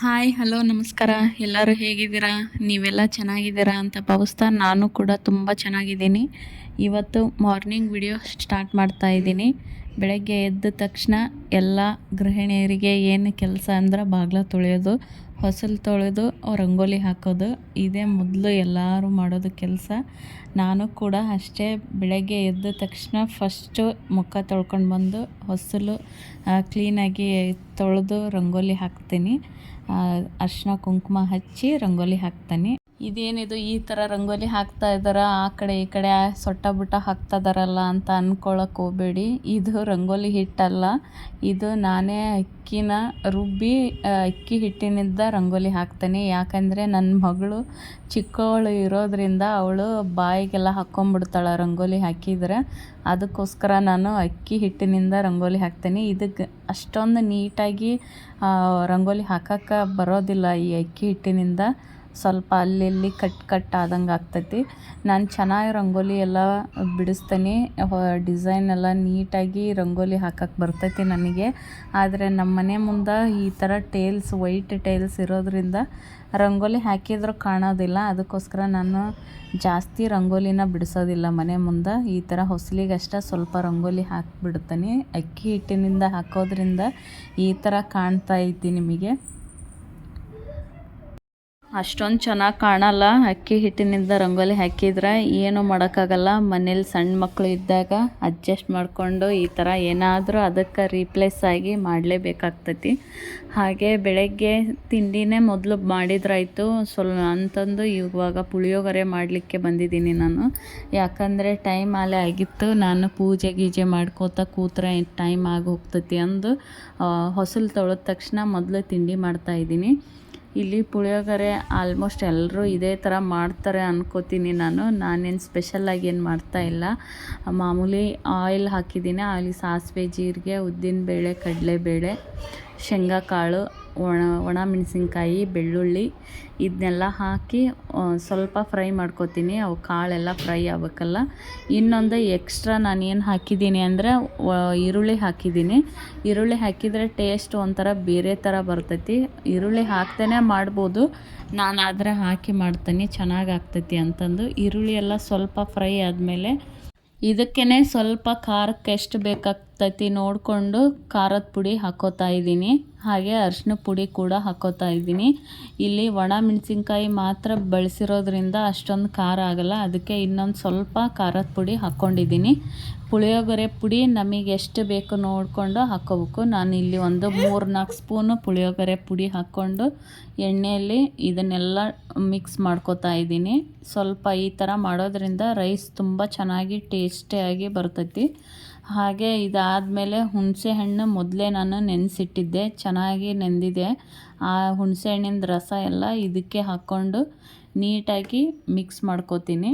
Hi hello ನಮಸ್ಕಾರ. ಎಲ್ಲರೂ ಹೇಗಿದ್ದೀರಾ? ನೀವೆಲ್ಲ ಚೆನ್ನಾಗಿದ್ದೀರಾ ಅಂತ ಭಾವಿಸ್ತಾ ನಾನು ಕೂಡ ತುಂಬ ಚೆನ್ನಾಗಿದ್ದೀನಿ. ಇವತ್ತು ಮಾರ್ನಿಂಗ್ ವಿಡಿಯೋ ಸ್ಟಾರ್ಟ್ ಮಾಡ್ತಾ ಇದ್ದೀನಿ. ಬೆಳಗ್ಗೆ ಎದ್ದ ತಕ್ಷಣ ಎಲ್ಲ ಗೃಹಿಣಿಯರಿಗೆ ಏನು ಕೆಲಸ ಅಂದ್ರೆ ಬಾಗ್ಲ ತೊಳೆಯೋದು, ಹೊಸಲು ತೊಳೆದು, ರಂಗೋಲಿ ಹಾಕೋದು, ಇದೇ ಮೊದಲು ಎಲ್ಲರೂ ಮಾಡೋದು ಕೆಲಸ. ನಾನು ಕೂಡ ಅಷ್ಟೇ ಬೆಳಗ್ಗೆ ಎದ್ದ ತಕ್ಷಣ ಫಸ್ಟು ಮುಖ ತೊಳ್ಕೊಂಡು ಬಂದು, ಹೊಸಲು ಕ್ಲೀನಾಗಿ ತೊಳೆದು, ರಂಗೋಲಿ ಹಾಕ್ತೀನಿ. ಅರಿಶಿನ ಕುಂಕುಮ ಹಚ್ಚಿ ರಂಗೋಲಿ ಹಾಕ್ತೀನಿ. ಇದೇನಿದು ಈ ಥರ ರಂಗೋಲಿ ಹಾಕ್ತಾ ಇದ್ದಾರೆ? ಆ ಕಡೆ ಈ ಕಡೆ ಸೊಟ್ಟ ಬುಟ್ಟ ಹಾಕ್ತಾ ಇದಾರಲ್ಲ ಅಂತ ಅಂದ್ಕೊಳಕ್ಕೆ ಹೋಗಬೇಡಿ. ಇದು ರಂಗೋಲಿ ಹಿಟ್ಟಲ್ಲ. ಇದು ನಾನೇ ಅಕ್ಕಿನ ರುಬ್ಬಿ ಅಕ್ಕಿ ಹಿಟ್ಟಿನಿಂದ ರಂಗೋಲಿ ಹಾಕ್ತೇನೆ. ಯಾಕಂದರೆ ನನ್ನ ಮಗಳು ಚಿಕ್ಕವಳು ಇರೋದ್ರಿಂದ ಅವಳು ಬಾಯಿಗೆಲ್ಲ ಹಾಕ್ಕೊಂಬಿಡ್ತಾಳೆ ರಂಗೋಲಿ ಹಾಕಿದ್ರೆ. ಅದಕ್ಕೋಸ್ಕರ ನಾನು ಅಕ್ಕಿ ಹಿಟ್ಟಿನಿಂದ ರಂಗೋಲಿ ಹಾಕ್ತೇನೆ. ಇದಕ್ಕೆ ಅಷ್ಟೊಂದು ನೀಟಾಗಿ ರಂಗೋಲಿ ಹಾಕಕ್ಕೆ ಬರೋದಿಲ್ಲ ಈ ಅಕ್ಕಿ ಹಿಟ್ಟಿನಿಂದ. ಸ್ವಲ್ಪ ಅಲ್ಲಲ್ಲಿ ಕಟ್ ಕಟ್ ಆದಂಗೆ ಆಗ್ತೈತಿ. ನಾನು ಚೆನ್ನಾಗಿ ರಂಗೋಲಿ ಎಲ್ಲ ಬಿಡಿಸ್ತೇನೆ. ಡಿಸೈನ್ ಎಲ್ಲ ನೀಟಾಗಿ ರಂಗೋಲಿ ಹಾಕಕ್ಕೆ ಬರ್ತೈತಿ ನನಗೆ. ಆದರೆ ನಮ್ಮ ಮನೆ ಮುಂದೆ ಈ ಥರ ಟೇಲ್ಸ್, ವೈಟ್ ಟೇಲ್ಸ್ ಇರೋದರಿಂದ ರಂಗೋಲಿ ಹಾಕಿದರೂ ಕಾಣೋದಿಲ್ಲ. ಅದಕ್ಕೋಸ್ಕರ ನಾನು ಜಾಸ್ತಿ ರಂಗೋಲಿನ ಬಿಡಿಸೋದಿಲ್ಲ ಮನೆ ಮುಂದೆ. ಈ ಥರ ಹೊಸಲಿಗಷ್ಟೇ ಸ್ವಲ್ಪ ರಂಗೋಲಿ ಹಾಕಿಬಿಡ್ತೀನಿ. ಅಕ್ಕಿ ಹಿಟ್ಟಿನಿಂದ ಹಾಕೋದ್ರಿಂದ ಈ ಥರ ಕಾಣ್ತಾ ಐತಿ ನಿಮಗೆ. ಅಷ್ಟೊಂದು ಚೆನ್ನಾಗಿ ಕಾಣಲ್ಲ. ಅಕ್ಕಿ ಹಿಟ್ಟಿನಿಂದ ರಂಗೋಲಿ ಹಾಕಿದ್ರೆ ಏನು ಮಾಡೋಕ್ಕಾಗಲ್ಲ. ಮನೇಲಿ ಸಣ್ಣ ಮಕ್ಕಳು ಇದ್ದಾಗ ಅಡ್ಜಸ್ಟ್ ಮಾಡಿಕೊಂಡು ಈ ಥರ ಏನಾದರೂ ಅದಕ್ಕೆ ರೀಪ್ಲೇಸ್ ಆಗಿ ಮಾಡಲೇಬೇಕಾಗ್ತೈತಿ. ಹಾಗೆ ಬೆಳಗ್ಗೆ ತಿಂಡಿನೇ ಮೊದಲು ಮಾಡಿದ್ರಾಯ್ತು. ಸ್ವಲ್ಪ ಅಂತಂದು ಇವಾಗ ಪುಳಿಯೋಗರೆ ಮಾಡಲಿಕ್ಕೆ ಬಂದಿದ್ದೀನಿ ನಾನು. ಯಾಕಂದರೆ ಟೈಮ್ ಆಲೇ ಆಗಿತ್ತು. ನಾನು ಪೂಜೆ ಗೀಜೆ ಮಾಡ್ಕೋತಾ ಕೂತ್ರೆ ಟೈಮ್ ಆಗಿ ಹೋಗ್ತೈತಿ ಅಂದು ಹೊಸಲು ತೊಳೆದ ತಕ್ಷಣ ಮೊದಲು ತಿಂಡಿ ಮಾಡ್ತಾಯಿದ್ದೀನಿ ಇಲ್ಲಿ ಪುಳಿಯೋಗರೆ ಆಲ್ಮೋಸ್ಟ್ ಎಲ್ಲರೂ ಇದೇ ಥರ ಮಾಡ್ತಾರೆ ಅಂದ್ಕೋತೀನಿ ನಾನು. ನಾನೇನು ಸ್ಪೆಷಲ್ಲಾಗಿ ಏನು ಮಾಡ್ತಾ ಇಲ್ಲ. ಮಾಮೂಲಿ ಆಯಿಲ್ ಹಾಕಿದ್ದೀನಿ. ಆಯಿಲ್ ಸಾಸಿವೆ, ಜೀರಿಗೆ ಉದ್ದಿನಬೇಳೆ ಕಡಲೆಬೇಳೆ, ಶೇಂಗಾಕಾಳು ಒಣ ಒಣ ಮೆಣಸಿನ್ಕಾಯಿ, ಬೆಳ್ಳುಳ್ಳಿ ಇದನ್ನೆಲ್ಲ ಹಾಕಿ ಸ್ವಲ್ಪ ಫ್ರೈ ಮಾಡ್ಕೊತೀನಿ. ಅವು ಕಾಳೆಲ್ಲ ಫ್ರೈ ಆಗಬೇಕಲ್ಲ. ಇನ್ನೊಂದು ಎಕ್ಸ್ಟ್ರಾ ನಾನು ಏನು ಹಾಕಿದ್ದೀನಿ ಅಂದರೆ ಈರುಳ್ಳಿ ಹಾಕಿದ್ದೀನಿ. ಈರುಳ್ಳಿ ಹಾಕಿದರೆ ಟೇಸ್ಟ್ ಒಂಥರ ಬೇರೆ ಥರ ಬರ್ತೈತಿ. ಈರುಳ್ಳಿ ಹಾಕ್ದೇ ಮಾಡ್ಬೋದು. ನಾನು ಆದರೆ ಹಾಕಿ ಮಾಡ್ತೀನಿ, ಚೆನ್ನಾಗಿ ಆಗ್ತೈತಿ ಅಂತಂದು. ಈರುಳ್ಳಿ ಎಲ್ಲ ಸ್ವಲ್ಪ ಫ್ರೈ ಆದಮೇಲೆ ಇದಕ್ಕೇ ಸ್ವಲ್ಪ ಖಾರಕ್ಕೆ ಎಷ್ಟು ಬೇಕಾಗ್ತೈತಿ ನೋಡಿಕೊಂಡು ಖಾರದ ಪುಡಿ ಹಾಕೋತಾ ಇದ್ದೀನಿ. ಹಾಗೆ ಅರಿಶಿನ ಪುಡಿ ಕೂಡ ಹಾಕೋತಾ ಇದ್ದೀನಿ. ಇಲ್ಲಿ ಒಣ ಮೆಣಸಿನ್ಕಾಯಿ ಮಾತ್ರ ಬಳಸಿರೋದ್ರಿಂದ ಅಷ್ಟೊಂದು ಖಾರ ಆಗಲ್ಲ. ಅದಕ್ಕೆ ಇನ್ನೊಂದು ಸ್ವಲ್ಪ ಖಾರದ ಪುಡಿ ಹಾಕ್ಕೊಂಡಿದ್ದೀನಿ. ಪುಳಿಯೋಗರೆ ಪುಡಿ ನಮಗೆ ಎಷ್ಟು ಬೇಕು ನೋಡಿಕೊಂಡು ಹಾಕೋಬೇಕು. ನಾನು ಇಲ್ಲಿ ಒಂದು ಮೂರು ನಾಲ್ಕು ಸ್ಪೂನು ಪುಳಿಯೋಗರೆ ಪುಡಿ ಹಾಕ್ಕೊಂಡು ಎಣ್ಣೆಯಲ್ಲಿ ಇದನ್ನೆಲ್ಲ ಮಿಕ್ಸ್ ಮಾಡ್ಕೋತಾ ಇದ್ದೀನಿ. ಸ್ವಲ್ಪ ಈ ಥರ ಮಾಡೋದ್ರಿಂದ ರೈಸ್ ತುಂಬ ಚೆನ್ನಾಗಿ ಟೇಸ್ಟಿಯಾಗಿ ಬರ್ತೈತಿ. ಹಾಗೆ ಇದಾದಮೇಲೆ ಹುಣಸೆ ಹಣ್ಣು ಮೊದಲೇ ನಾನು ನೆನೆಸಿಟ್ಟಿದ್ದೆ, ಚೆನ್ನಾಗಿ ನೆಂದಿದೆ. ಆ ಹುಣಸೆ ಹಣ್ಣಿನ ರಸ ಎಲ್ಲ ಇದಕ್ಕೆ ಹಾಕ್ಕೊಂಡು ನೀಟಾಗಿ ಮಿಕ್ಸ್ ಮಾಡ್ಕೋತೀನಿ.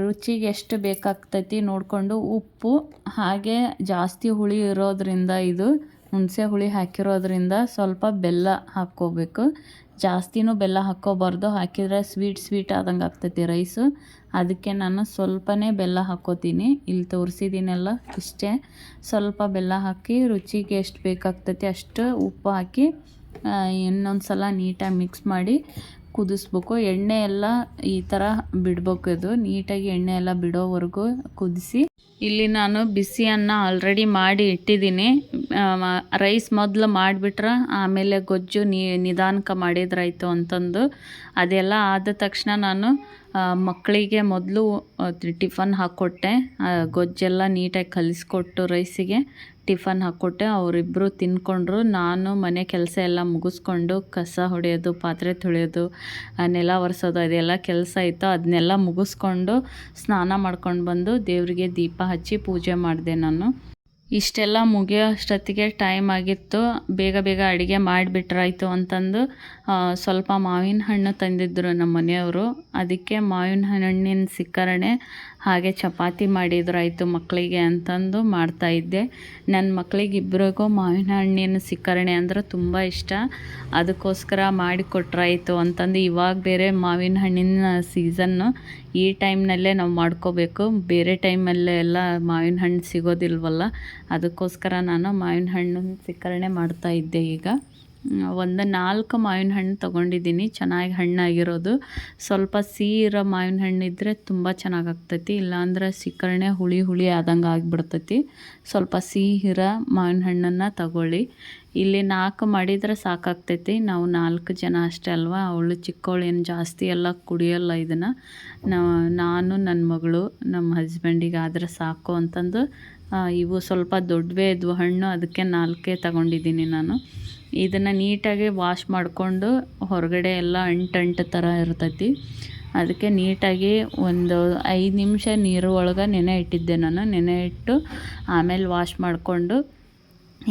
ರುಚಿಗೆ ಎಷ್ಟು ಬೇಕಾಗ್ತೈತಿ ನೋಡಿಕೊಂಡು ಉಪ್ಪು, ಹಾಗೆ ಜಾಸ್ತಿ ಹುಳಿ ಇರೋದರಿಂದ ಇದು ಹುಣಸೆ ಹುಳಿ ಹಾಕಿರೋದ್ರಿಂದ ಸ್ವಲ್ಪ ಬೆಲ್ಲ ಹಾಕ್ಕೋಬೇಕು. ಜಾಸ್ತಿನೂ ಬೆಲ್ಲ ಹಾಕ್ಕೋಬಾರ್ದು. ಹಾಕಿದರೆ ಸ್ವೀಟ್ ಸ್ವೀಟ್ ಆದಂಗೆ ಆಗ್ತೈತಿ ರೈಸು ಅದಕ್ಕೆ ನಾನು ಸ್ವಲ್ಪನೇ ಬೆಲ್ಲ ಹಾಕೋತೀನಿ ಇಲ್ಲಿ ತೋರಿಸಿದ್ದೀನಲ್ಲ ಇಷ್ಟೇ. ಸ್ವಲ್ಪ ಬೆಲ್ಲ ಹಾಕಿ ರುಚಿಗೆ ಎಷ್ಟು ಬೇಕಾಗ್ತೈತಿ ಅಷ್ಟು ಉಪ್ಪು ಹಾಕಿ ಇನ್ನೊಂದು ಸಲ ನೀಟಾಗಿ ಮಿಕ್ಸ್ ಮಾಡಿ ಕುದಿಸ್ಬೇಕು. ಎಣ್ಣೆ ಎಲ್ಲ ಈ ಥರ ಬಿಡ್ಬೇಕು ಇದು. ನೀಟಾಗಿ ಎಣ್ಣೆ ಎಲ್ಲ ಬಿಡೋವರೆಗೂ ಕುದಿಸಿ. ಇಲ್ಲಿ ನಾನು ಬಿಸಿ ಅನ್ನ ಆಲ್ರೆಡಿ ಮಾಡಿ ಇಟ್ಟಿದ್ದೀನಿ. ರೈಸ್ ಮೊದಲು ಮಾಡಿಬಿಟ್ರೆ ಆಮೇಲೆ ಗೊಜ್ಜು ನಿಧಾನಕ್ಕೆ ಮಾಡಿದ್ರಾಯ್ತು ಅಂತಂದು. ಅದೆಲ್ಲ ಆದ ತಕ್ಷಣ ನಾನು ಮಕ್ಕಳಿಗೆ ಮೊದಲು ಟಿಫನ್ ಹಾಕ್ಕೊಟ್ಟೆ ಗೊಜ್ಜೆಲ್ಲ ನೀಟಾಗಿ ಕಲಿಸ್ಕೊಟ್ಟು ರೈಸಿಗೆ ಟಿಫನ್ ಹಾಕ್ಕೊಟ್ಟೆ ಅವರಿಬ್ಬರು ತಿಂದ್ಕೊಂಡ್ರು. ನಾನು ಮನೆ ಕೆಲಸ ಎಲ್ಲ ಮುಗಿಸ್ಕೊಂಡು ಕಸ ಹೊಡೆಯೋದು, ಪಾತ್ರೆ ತೊಳೆಯೋದು ನೆಲ ಒರೆಸೋದು, ಅದೆಲ್ಲ ಕೆಲಸ ಇತ್ತು. ಅದನ್ನೆಲ್ಲ ಮುಗಿಸ್ಕೊಂಡು ಸ್ನಾನ ಮಾಡ್ಕೊಂಡು ಬಂದು ದೇವರಿಗೆ ದೀಪ ಹಚ್ಚಿ ಪೂಜೆ ಮಾಡಿದೆ ನಾನು. ಇಷ್ಟೆಲ್ಲ ಮುಗಿಯೋ ಅಷ್ಟೊತ್ತಿಗೆ ಟೈಮ್ ಆಗಿತ್ತು. ಬೇಗ ಬೇಗ ಅಡುಗೆ ಮಾಡಿಬಿಟ್ರಾಯ್ತು ಅಂತಂದು ಸ್ವಲ್ಪ ಮಾವಿನ ಹಣ್ಣು ತಂದಿದ್ದರು ನಮ್ಮ ಮನೆಯವರು ಅದಕ್ಕೆ ಮಾವಿನ ಹಣ್ಣಿನ ಸಿಕ್ಕರಣೆ ಹಾಗೆ ಚಪಾತಿ ಮಾಡಿದ್ರಾಯಿತು ಮಕ್ಕಳಿಗೆ ಅಂತಂದು ಮಾಡ್ತಾಯಿದ್ದೆ ನನ್ನ ಮಕ್ಕಳಿಗೆ ಇಬ್ಬರಿಗೂ ಮಾವಿನ ಹಣ್ಣಿನ ಸಿಕ್ಕರಣೆ ಅಂದ್ರೆ ತುಂಬ ಇಷ್ಟ. ಅದಕ್ಕೋಸ್ಕರ ಮಾಡಿಕೊಟ್ರಾಯಿತು ಅಂತಂದು ಇವಾಗ ಬೇರೆ ಮಾವಿನ ಹಣ್ಣಿನ ಸೀಸನ್ನು ಈ ಟೈಮ್ನಲ್ಲೇ ನಾವು ಮಾಡ್ಕೋಬೇಕು. ಬೇರೆ ಟೈಮಲ್ಲೇ ಎಲ್ಲ ಮಾವಿನ ಹಣ್ಣು ಸಿಗೋದಿಲ್ವಲ್ಲ, ಅದಕ್ಕೋಸ್ಕರ ನಾನು ಮಾವಿನ ಹಣ್ಣು ಸಿಕ್ಕರಣೆ ಮಾಡ್ತಾಯಿದ್ದೆ ಈಗ. ಒಂದು ನಾಲ್ಕು ಮಾವಿನ ಹಣ್ಣು ತೊಗೊಂಡಿದ್ದೀನಿ. ಚೆನ್ನಾಗಿ ಹಣ್ಣಾಗಿರೋದು. ಸ್ವಲ್ಪ ಸಿಹಿ ಇರೋ ಮಾವಿನ ಹಣ್ಣು ಇದ್ದರೆ ತುಂಬ ಚೆನ್ನಾಗಾಗ್ತೈತಿ. ಇಲ್ಲಾಂದ್ರೆ ಸಿಕ್ಕರಣೆ ಹುಳಿ ಹುಳಿ ಆದಂಗೆ ಆಗಿಬಿಡ್ತೈತಿ. ಸ್ವಲ್ಪ ಸಿಹಿ ಇರೋ ಮಾವಿನ ಹಣ್ಣನ್ನು ತಗೊಳ್ಳಿ. ಇಲ್ಲಿ ನಾಲ್ಕು ಮಾಡಿದರೆ ಸಾಕಾಗ್ತೈತಿ. ನಾವು ನಾಲ್ಕು ಜನ ಅಷ್ಟೇ ಅಲ್ವಾ? ಅವಳು ಚಿಕ್ಕವಳು ಏನು ಜಾಸ್ತಿ ಎಲ್ಲ ಕುಡಿಯೋಲ್ಲ ಇದನ್ನು. ನಾನು ನನ್ನ ಮಗಳು, ನಮ್ಮ ಹಸ್ಬೆಂಡಿಗೆ ಆದರೆ ಸಾಕು ಅಂತಂದು ಇವು ಸ್ವಲ್ಪ ದೊಡ್ಡವೇ ಇದ್ವು ಹಣ್ಣು. ಅದಕ್ಕೆ ನಾಲ್ಕೇ ತಗೊಂಡಿದ್ದೀನಿ ನಾನು. ಇದನ್ನು ನೀಟಾಗಿ ವಾಶ್ ಮಾಡಿಕೊಂಡು ಹೊರಗಡೆ ಎಲ್ಲ ಅಂಟಂಟು ಅಂಟು ಥರ ಇರ್ತೈತಿ. ಅದಕ್ಕೆ ನೀಟಾಗಿ ಒಂದು ಐದು ನಿಮಿಷ ನೀರು ಒಳಗೆ ನೆನೆ ಇಟ್ಟಿದ್ದೆ ನಾನು. ನೆನೆ ಇಟ್ಟು ಆಮೇಲೆ ವಾಶ್ ಮಾಡಿಕೊಂಡು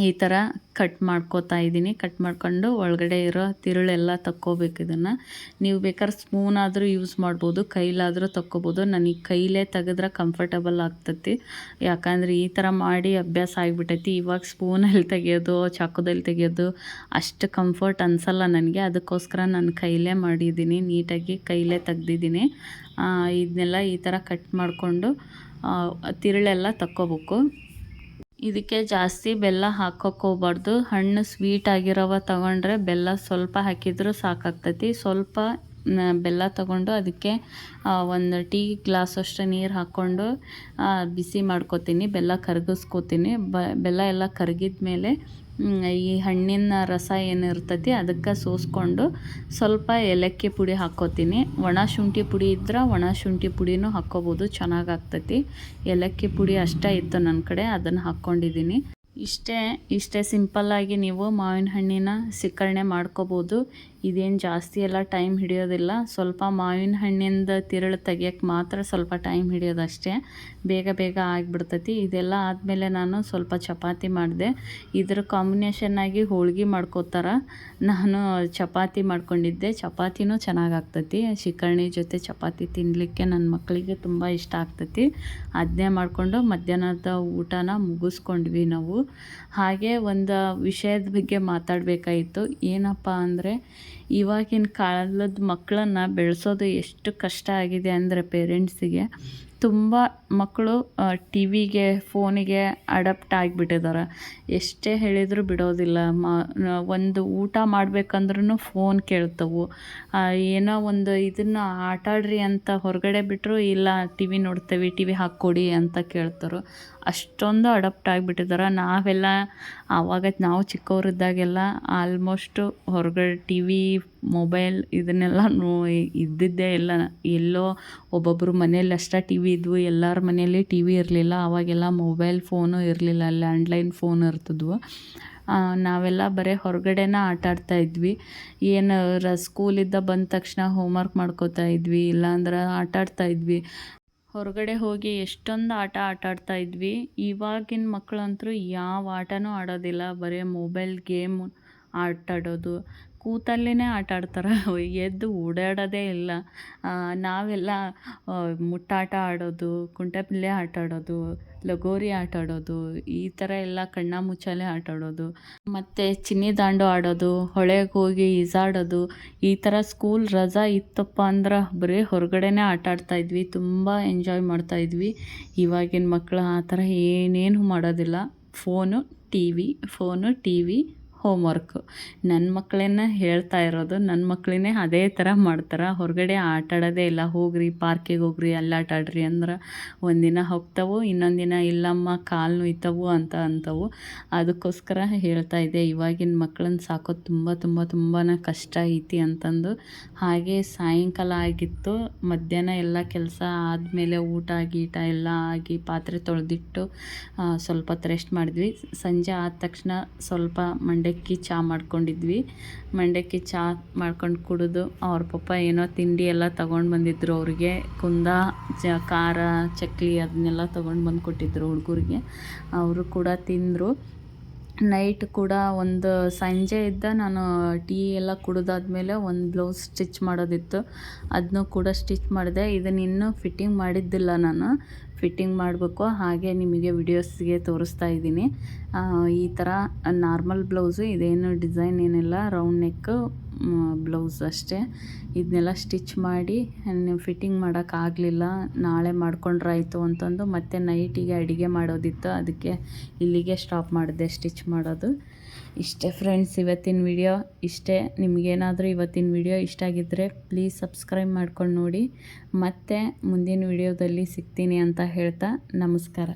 ಈ ಥರ ಕಟ್ ಮಾಡ್ಕೋತಾ ಇದ್ದೀನಿ. ಕಟ್ ಮಾಡ್ಕೊಂಡು ಒಳಗಡೆ ಇರೋ ತಿರುಳೆಲ್ಲ ತಕ್ಕೋಬೇಕು ಇದನ್ನು. ನೀವು ಬೇಕಾದ್ರೆ ಸ್ಪೂನ್ ಆದರೂ ಯೂಸ್ ಮಾಡ್ಬೋದು, ಕೈಲಾದರೂ ತಕ್ಕೋಬೋದು. ನನಗೆ ಕೈಲೇ ತೆಗೆದ್ರೆ ಕಂಫರ್ಟಬಲ್ ಆಗ್ತತಿ. ಯಾಕಂದರೆ ಈ ಥರ ಮಾಡಿ ಅಭ್ಯಾಸ ಆಗಿಬಿಟ್ಟೈತಿ ಇವಾಗ ಸ್ಪೂನಲ್ಲಿ ತೆಗೆಯೋದು, ಚಾಕುದಲ್ಲಿ ತೆಗೆಯೋದು ಅಷ್ಟು ಕಂಫರ್ಟ್ ಅನಿಸಲ್ಲ ನನಗೆ. ಅದಕ್ಕೋಸ್ಕರ ನಾನು ಕೈಲೇ ಮಾಡಿದ್ದೀನಿ. ನೀಟಾಗಿ ಕೈಲೇ ತೆಗ್ದಿದ್ದೀನಿ. ಇದನ್ನೆಲ್ಲ ಈ ಥರ ಕಟ್ ಮಾಡಿಕೊಂಡು ತಿರುಳೆಲ್ಲ ತಕ್ಕೋಬೇಕು. ಇದಕ್ಕೆ ಜಾಸ್ತಿ ಬೆಲ್ಲ ಹಾಕೋಕೆ ಹೋಗ್ಬಾರ್ದು. ಹಣ್ಣು ಸ್ವೀಟ್ ಆಗಿರೋವ ತಗೊಂಡ್ರೆ ಬೆಲ್ಲ ಸ್ವಲ್ಪ ಹಾಕಿದರೂ ಸಾಕಾಗ್ತೈತಿ. ಸ್ವಲ್ಪ ಬೆಲ್ಲ ತಗೊಂಡು ಅದಕ್ಕೆ ಒಂದು ಟೀ ಗ್ಲಾಸಷ್ಟು ನೀರು ಹಾಕ್ಕೊಂಡು ಬಿಸಿ ಮಾಡ್ಕೊತೀನಿ. ಬೆಲ್ಲ ಕರಗಿಸ್ಕೋತೀನಿ. ಬ, ಬೆಲ್ಲ ಎಲ್ಲ ಕರಗಿದ ಮೇಲೆ ಈ ಹಣ್ಣಿನ ರಸ ಏನಿರ್ತೈತಿ ಅದಕ್ಕೆ ಸೋಸ್ಕೊಂಡು ಸ್ವಲ್ಪ ಏಲಕ್ಕಿ ಪುಡಿ ಹಾಕ್ಕೋತೀನಿ. ಒಣ ಶುಂಠಿ ಪುಡಿ ಇದ್ರೆ ಒಣ ಶುಂಠಿ ಪುಡಿನೂ ಹಾಕ್ಕೋಬೋದು ಚೆನ್ನಾಗಾಗ್ತೈತಿ ಏಲಕ್ಕಿ ಪುಡಿ ಅಷ್ಟೇ ಇತ್ತು ನನ್ನ ಕಡೆ, ಅದನ್ನು ಹಾಕ್ಕೊಂಡಿದ್ದೀನಿ ಇಷ್ಟೇ ಇಷ್ಟೇ ಸಿಂಪಲ್ಲಾಗಿ ನೀವು ಮಾವಿನ ಹಣ್ಣಿನ ಸಿಕ್ಕರಣೆ ಮಾಡ್ಕೋಬೋದು. ಇದೇನು ಜಾಸ್ತಿ ಎಲ್ಲ ಟೈಮ್ ಹಿಡಿಯೋದಿಲ್ಲ. ಸ್ವಲ್ಪ ಮಾವಿನ ಹಣ್ಣಿಂದ ತಿರುಳು ತೆಗಿಯೋಕ್ಕೆ ಮಾತ್ರ ಸ್ವಲ್ಪ ಟೈಮ್ ಹಿಡಿಯೋದಷ್ಟೇ ಬೇಗ ಬೇಗ ಆಗಿಬಿಡ್ತೈತಿ. ಇದೆಲ್ಲ ಆದಮೇಲೆ ನಾನು ಸ್ವಲ್ಪ ಚಪಾತಿ ಮಾಡಿದೆ. ಇದ್ರ ಕಾಂಬಿನೇಷನ್ನಾಗಿ ಹೋಳ್ಗೆ ಮಾಡ್ಕೋತಾರ. ನಾನು ಚಪಾತಿ ಮಾಡ್ಕೊಂಡಿದ್ದೆ. ಚಪಾತಿನೂ ಚೆನ್ನಾಗಿ ಶಿಕರ್ಣಿ ಶಿಕರಣಿ ಜೊತೆ ಚಪಾತಿ ತಿನ್ನಲಿಕ್ಕೆ ನನ್ನ ಮಕ್ಕಳಿಗೆ ತುಂಬ ಇಷ್ಟ ಆಗ್ತೈತಿ. ಅದನ್ನೇ ಮಾಡಿಕೊಂಡು ಮಧ್ಯಾಹ್ನದ ಊಟನ ಮುಗಿಸ್ಕೊಂಡ್ವಿ ನಾವು. ಹಾಗೆ ಒಂದು ವಿಷಯದ ಬಗ್ಗೆ ಮಾತಾಡಬೇಕಾಯಿತು. ಏನಪ್ಪ ಅಂದರೆ ಇವಾಗಿನ ಕಾಲದ ಮಕ್ಕಳನ್ನ ಬೆಳೆಸೋದು ಎಷ್ಟು ಕಷ್ಟ ಆಗಿದೆ ಅಂದರೆ ಪೇರೆಂಟ್ಸಿಗೆ ತುಂಬ ಮಕ್ಕಳು ಟಿ ವಿಗೆ ಫೋನಿಗೆ ಅಡಪ್ಟ್ ಆಗಿಬಿಟ್ಟಿದ್ದಾರೆ ಎಷ್ಟೇ ಹೇಳಿದರೂ ಬಿಡೋದಿಲ್ಲ. ಮ ಒಂದು ಊಟ ಮಾಡಬೇಕಂದ್ರೂ ಫೋನ್ ಕೇಳ್ತವು. ಏನೋ ಒಂದು ಇದನ್ನು ಆಟಾಡ್ರಿ ಅಂತ ಹೊರಗಡೆ ಬಿಟ್ಟರು ಇಲ್ಲ ಟಿ ವಿ ನೋಡ್ತೇವೆ ಟಿ ವಿ ಹಾಕ್ಕೊಡಿ ಅಂತ ಕೇಳ್ತಾರೆ. ಅಷ್ಟೊಂದು ಅಡಪ್ಟ್ ಆಗಿಬಿಟ್ಟಿದ್ದಾರೆ ನಾವೆಲ್ಲ ಆವಾಗ ನಾವು ಚಿಕ್ಕವರಿದ್ದಾಗೆಲ್ಲ ಆಲ್ಮೋಸ್ಟು ಹೊರಗಡೆ ಟಿ ವಿ ಮೊಬೈಲ್ ಇದನ್ನೆಲ್ಲ ನೋ ಇದ್ದಿದ್ದೇ ಇಲ್ಲ. ಎಲ್ಲೋ ಒಬ್ಬೊಬ್ಬರು ಮನೇಲಿ ಅಷ್ಟೇ ಟಿ ವಿ ಇದ್ವು. ಎಲ್ಲರ ಮನೆಯಲ್ಲಿ ಟಿ ವಿ ಇರಲಿಲ್ಲ. ಆವಾಗೆಲ್ಲ ಮೊಬೈಲ್ ಫೋನು ಇರಲಿಲ್ಲ. ಲ್ಯಾಂಡ್ಲೈನ್ ಫೋನ್ ಇರ್ತಿದ್ವು. ನಾವೆಲ್ಲ ಬರೀ ಹೊರಗಡೆನ ಆಟ ಆಡ್ತಾ ಇದ್ವಿ. ಏನು ರ ಸ್ಕೂಲಿಂದ ಬಂದ ತಕ್ಷಣ ಹೋಮ್ವರ್ಕ್ ಮಾಡ್ಕೋತಾ ಇದ್ವಿ. ಇಲ್ಲಾಂದ್ರೆ ಆಟ ಆಡ್ತಾ ಇದ್ವಿ. ಹೊರಗಡೆ ಹೋಗಿ ಎಷ್ಟೊಂದು ಆಟ ಆಟ ಆಡ್ತಾ ಇದ್ವಿ. ಇವಾಗಿನ ಮಕ್ಕಳಂತೂ ಯಾವ ಆಟನೂ ಆಡೋದಿಲ್ಲ. ಬರೀ ಮೊಬೈಲ್ ಗೇಮ್ ಆಟ ಆಡೋದು ಕೂತಲ್ಲೇ ಆಟ ಆಡ್ತಾರೆ. ಎದ್ದು ಓಡಾಡೋದೇ ಇಲ್ಲ. ನಾವೆಲ್ಲ ಮುಟ್ಟಾಟ ಆಡೋದು, ಕುಂಟೆಬಿಲ್ಲೆ ಆಟ ಆಡೋದು, ಲಗೋರಿ ಆಟ ಆಡೋದು, ಈ ಥರ ಎಲ್ಲ ಕಣ್ಣ ಮುಚ್ಚಾಲೆ ಆಟ ಆಡೋದು. ಮತ್ತು ಚಿನ್ನಿ ದಾಂಡು ಆಡೋದು, ಹೊಳೆಗೆ ಹೋಗಿ ಈಜಾಡೋದು, ಈ ಥರ ಸ್ಕೂಲ್ ರಜಾ ಇತ್ತಪ್ಪ ಅಂದ್ರೆ ಬರೀ ಹೊರಗಡೆನೇ ಆಟ ಆಡ್ತಾ ಇದ್ವಿ, ತುಂಬ ಎಂಜಾಯ್ ಮಾಡ್ತಾ ಇದ್ವಿ. ಇವಾಗಿನ ಮಕ್ಕಳು ಆ ಥರ ಏನೇನು ಮಾಡೋದಿಲ್ಲ. Phone T V phone T V homework ನನ್ನ ಮಕ್ಕಳನ್ನ ಹೇಳ್ತಾ ಇರೋದು ನನ್ನ ಮಕ್ಕಳನ್ನೇ ಅದೇ ಥರ ಮಾಡ್ತಾರೆ. ಹೊರಗಡೆ ಆಟ ಆಡೋದೇ ಇಲ್ಲ. ಹೋಗ್ರಿ ಪಾರ್ಕಿಗೆ ಹೋಗ್ರಿ ಅಲ್ಲಿ ಆಟ ಆಡ್ರಿ ಅಂದ್ರೆ ಒಂದಿನ ಹೋಗ್ತಾವು ಇನ್ನೊಂದಿನ ಇಲ್ಲಮ್ಮ, ಕಾಲು ನೋಯ್ತವು ಅಂತ ಅಂತವು. ಅದಕ್ಕೋಸ್ಕರ ಹೇಳ್ತಾ ಇದ್ದೆ, ಇವಾಗಿನ ಮಕ್ಕಳನ್ನ ಸಾಕೋದು ತುಂಬ ತುಂಬ ತುಂಬಾ ಕಷ್ಟ ಐತಿ ಅಂತಂದು. ಹಾಗೆ ಸಾಯಂಕಾಲ ಆಗಿತ್ತು, ಮಧ್ಯಾಹ್ನ ಎಲ್ಲ ಕೆಲಸ ಆದಮೇಲೆ ಊಟ, ಗೀಟ ಎಲ್ಲ ಆಗಿ ಪಾತ್ರೆ ತೊಳೆದಿಟ್ಟು ಸ್ವಲ್ಪ ರೆಸ್ಟ್ ಮಾಡಿದ್ವಿ. ಸಂಜೆ ಆದ ತಕ್ಷಣ ಸ್ವಲ್ಪ ಮಂಡೆ ಮಂಡಕ್ಕಿ ಚಹಾ ಮಾಡ್ಕೊಂಡಿದ್ವಿ. ಮಂಡಕ್ಕಿ ಚಹಾ ಮಾಡ್ಕೊಂಡು ಕುಡಿದು ಅವ್ರ ಪಪ್ಪ ಏನೋ ತಿಂಡಿ ಎಲ್ಲ ತೊಗೊಂಡು ಬಂದಿದ್ರು ಅವ್ರಿಗೆ. ಕುಂದ ಚ ಖಾರ, ಚಕ್ಲಿ ಅದನ್ನೆಲ್ಲ ತೊಗೊಂಡು ಬಂದು ಕೊಟ್ಟಿದ್ದರು ಹುಡುಗರಿಗೆ. ಅವರು ಕೂಡ ತಿಂದರು. ನೈಟ್ ಕೂಡ ಒಂದು ಸಂಜೆ ಇದ್ದ ನಾನು ಟೀ ಎಲ್ಲ ಕುಡಿದಾದ್ಮೇಲೆ ಒಂದು ಬ್ಲೌಸ್ ಸ್ಟಿಚ್ ಮಾಡೋದಿತ್ತು. ಅದನ್ನು ಕೂಡ ಸ್ಟಿಚ್ ಮಾಡಿದೆ. ಇದನ್ನು ಇನ್ನೂ ಫಿಟ್ಟಿಂಗ್ ಮಾಡಿದ್ದಿಲ್ಲ ನಾನು. ಫಿಟ್ಟಿಂಗ್ ಮಾಡಬೇಕು. ಹಾಗೆ ನಿಮಗೆ ವಿಡಿಯೋಸ್ಗೆ ತೋರಿಸ್ತಾ ಇದ್ದೀನಿ. ಈ ಥರ ನಾರ್ಮಲ್ ಬ್ಲೌಸು, ಇದೇನು ಡಿಸೈನ್ ಏನಿಲ್ಲ. ರೌಂಡ್ ನೆಕ್ ಬ್ಲೌಸ್ ಅಷ್ಟೇ. ಇದನ್ನೆಲ್ಲ ಸ್ಟಿಚ್ ಮಾಡಿ ಫಿಟ್ಟಿಂಗ್ ಮಾಡೋಕ್ಕಾಗಲಿಲ್ಲ ನಾಳೆ ಮಾಡ್ಕೊಂಡ್ರಾಯ್ತು ಅಂತಂದು ಮತ್ತೆ ನೈಟಿಗೆ ಅಡುಗೆ ಮಾಡೋದಿತ್ತು. ಅದಕ್ಕೆ ಇಲ್ಲಿಗೆ ಸ್ಟಾಪ್ ಮಾಡಿದೆ ಸ್ಟಿಚ್ ಮಾಡೋದು. ಇಷ್ಟೇ ಫ್ರೆಂಡ್ಸ್ ಇವತ್ತಿನ ವಿಡಿಯೋ ಇಷ್ಟೇ. ನಿಮಗೇನಾದರೂ ಇವತ್ತಿನ ವಿಡಿಯೋ ಇಷ್ಟ ಆಗಿದ್ದರೆ ಪ್ಲೀಸ್ ಸಬ್ಸ್ಕ್ರೈಬ್ ಮಾಡ್ಕೊಂಡು ನೋಡಿ. ಮತ್ತೆ ಮುಂದಿನ ವಿಡಿಯೋದಲ್ಲಿ ಸಿಗ್ತೀನಿ ಅಂತ ಹೇಳ್ತಾ ನಮಸ್ಕಾರ.